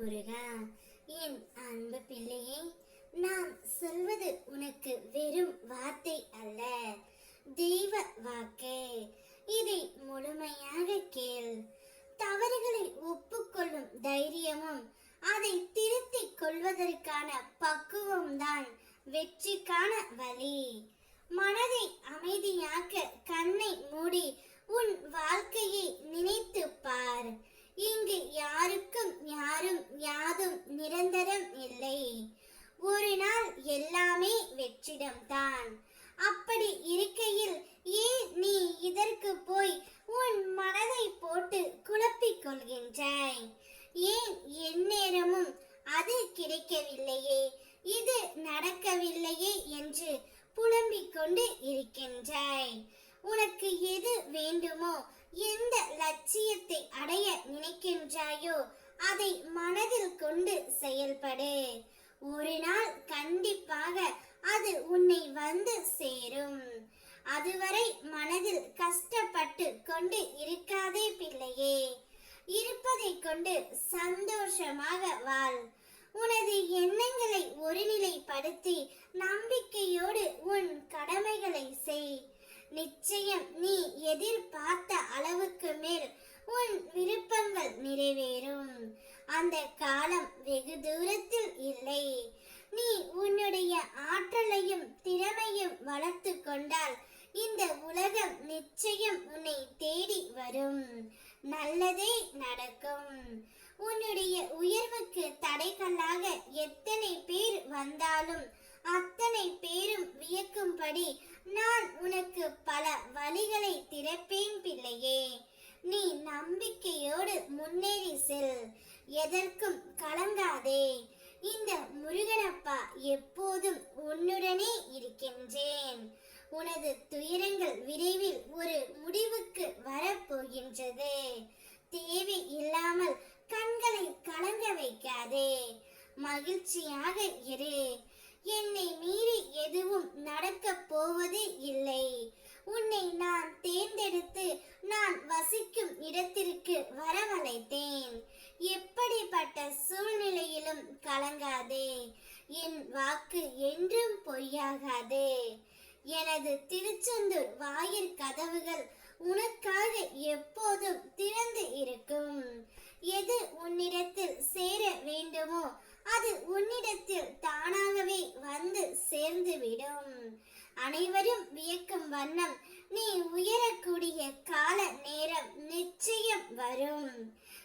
முருகா என் அன்பு பிள்ளையே நான் சொல்வது உனக்கு வெறும் வார்த்தை அல்ல. தெய்வ வாக்கு இதை முழுமையாக கேள். தவறுகளை ஒப்புக்கொள்ளும் தைரியமும் அதை திருத்திக் கொள்வதற்கான பக்குவம்தான் வெற்றிக்கான வழி. மனதை அமைதியாக்க கண்ணை மூடி உன் வாழ்க்கையை நினைத்து பார். வெற்றிடம்தான் அப்படி இருக்கையில் ஏன் நீ இதற்கு போய் உன் மனதை போட்டு குழப்பிக் கொள்கின்றாய்? ஏன் எந்நேரமும் அது கிடைக்கவில்லையே? இது நடக்கவில்லையே என்று புலம்பிக் கொண்டு இருக்கின்றாய். உனக்கு எது வேண்டுமோ எந்த லட்சியத்தை அடைய நினைக்கின்றாயோ அதை மனதில் கொண்டு செயல்படு. ஒரு நாள் கண்டிப்பாக அது உன்னை வந்து சேரும். அதுவரை மனதில் கஷ்டப்பட்டு கொண்டு இருக்காதே பிள்ளையே. இருப்பதை கொண்டு சந்தோஷமாக வாழ். உனது எண்ணங்களை ஒருநிலைப்படுத்தி நம்பிக்கையோடு உன் கடமைகளை செய். நிச்சயம் நீ எதிர்பார்த்த அந்த காலம் வெகு தூரத்தில் இல்லை. நீ உன்னுடைய ஆற்றலையும் திறமையும் வளர்த்து கொண்டால் இந்த உலகம் நிச்சயம் உன்னை தேடி வரும். நல்லதே நடக்கும். உன்னுடைய உயர்வுக்கு தடைகளாக எத்தனை பேர் வந்தாலும் அத்தனை பேரும் வியக்கும்படி நான் உனக்கு பல வழிகளை திறப்பேன் பிள்ளையே. நீ நம்பிக்கையோடு முன்னேறி செல். எதற்கும் கலங்காதே. இந்த முருகனப்பா எப்போதும் உன்னுடனே இருக்கின்றேன். உனது துயரங்கள் விரைவில் ஒரு முடிவுக்கு வரப்போகின்றது. தேவை இல்லாமல் கண்களை கலங்க வைக்காதே. மகிழ்ச்சியாக இரு. என்னை மீறி எதுவும் நடக்கப் போவது இல்லை. உன்னை நான் தேர்ந்தெடு கலங்காதே. என் வாக்கு என்றும் பொய்யாகாது. எனது திருச்செந்தூர் வாயிற் கதவுகள் உனக்காக எப்போதும் திறந்து இருக்கும். எது உன்னிடத்தில் சேர வேண்டுமோ அது உன்னிடத்தில் தானாகவே வந்து சேர்ந்துவிடும். அனைவரும் வியக்கும் வண்ணம் நீ உயரக்கூடிய கால நேரம் நிச்சயம் வரும்.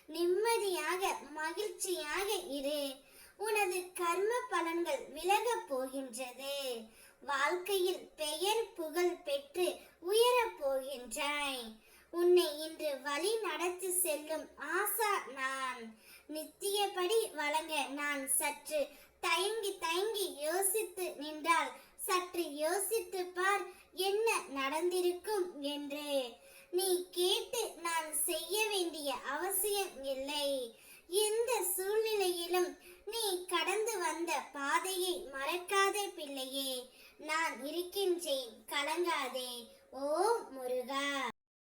நிம்மதியாக மகிழ்ச்சியாக இரு. உனது கர்ம பலன்கள் விலகப் போகின்றது. வாழ்க்கையில் பெயர் புகழ் பெற்று உயரப் போகின்றாய். உன்னை இன்று வழி நடத்தி செல்லும் ஆசா நான். நித்தியபடி வழங்க நான் சற்று தயங்கி தயங்கி யோசித்து நின்றால் சற்று யோசித்து பார் என்ன நடந்திருக்கும் என்று. நீ கேட்டு நான் செய்ய வேண்டிய அவசியம் இல்லை. இந்த சூழ் பாதையை மறக்காதே பிள்ளையே. நான் இருக்கின்றேன். கலங்காதே. ஓ முருகா.